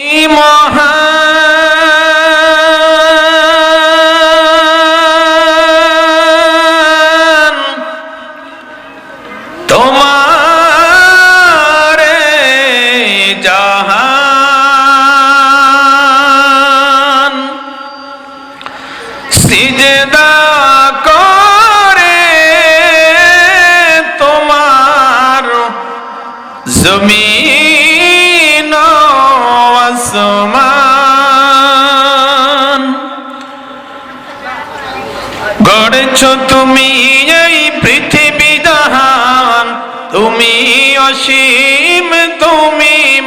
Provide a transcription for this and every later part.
মহান। তোমার জাহান। সিজদা করে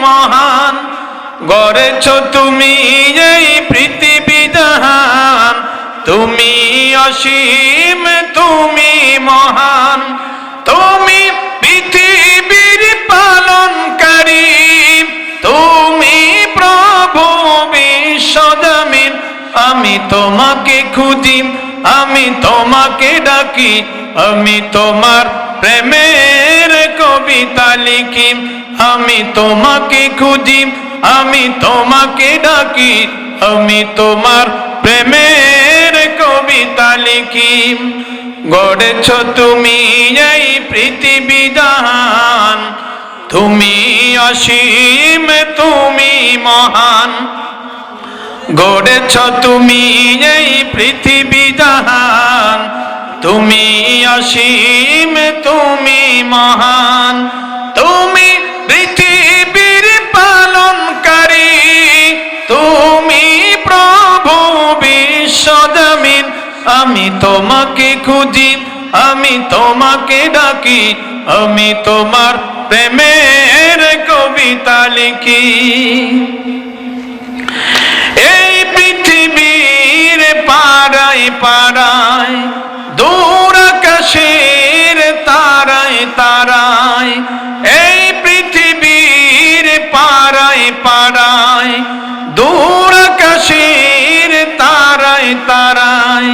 মহান। গড়েছ তুমি এই পৃথিবী জাহান। তুমি অসীম, তুমি মহান। তুমি পৃথিবীর পালনকারী। তুমি প্রভু বিশ্বজমিন আমি তোমাকে খুঁজি, আমি তোমাকে ডাকি। আমি তোমার প্রেমের কবিতা লিখি। আমি তোমাকে খুঁজি, আমি তোমাকে ডাকি, আমি তোমার প্রেমের কবিতা লিখি। গড়েছ তুমি এই পৃথিবী জাহান, তুমি অসীম, তুমি মহান। গড়েছ তুমি এই পৃথিবী জাহান, তুমি অসীম, তুমি মহান। আমি তোমাকে খুঁজি, আমি তোমাকে ডাকি, আমি তোমার প্রেমের কবিতা লিখি। এই পৃথিবীর পাড়ায় পাড়ায়, দূর আকাশের তারায় তারায়, এই পৃথিবীর পাড়ায় পাড়ায়, দূর আকাশের তারায় তারায়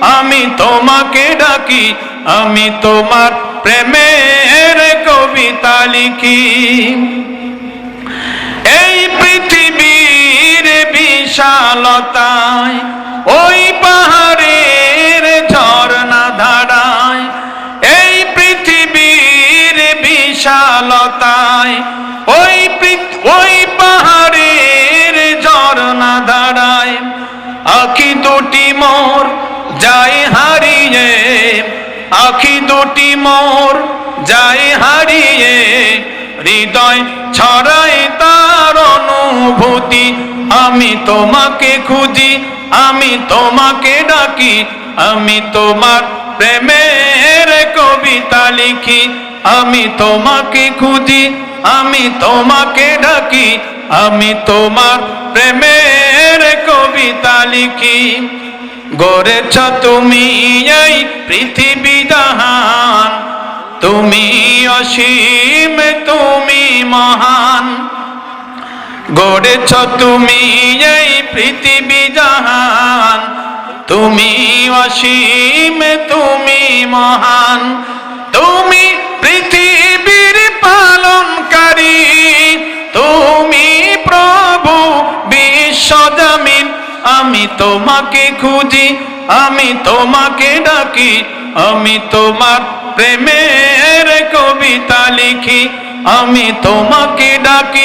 আমি তোমাকে ডাকি আমি তোমার প্রেমের কবিতা লিখি। এই পৃথিবীর বিশালতায় ওই মোর যায় হারিয়ে হৃদয় ছড়াই তার অনুভূতি। আমি তোমাকে খুঁজি, আমি তোমাকে ডাকি, আমি তোমার প্রেমের কবিতা লিখি। আমি তোমাকে খুঁজি, আমি তোমাকে ডাকি, আমি তোমার প্রেমের কবিতা লিখি। গড়েছ তুমি এই পৃথিবী জাহান তুমি অসীম, তুমি মহান। গড়েছ তুমি এই পৃথিবী জাহান। তুমি অসীম, তুমি মহান। তুমি পৃথিবীর পালনকারী। তুমি প্রভু বিশ্বজমিন আমি তোমাকে খুঁজি, আমি তোমাকে ডাকি, আমি তোমার প্রেমের কবিতা লিখি আমি তোমাকে ডাকি।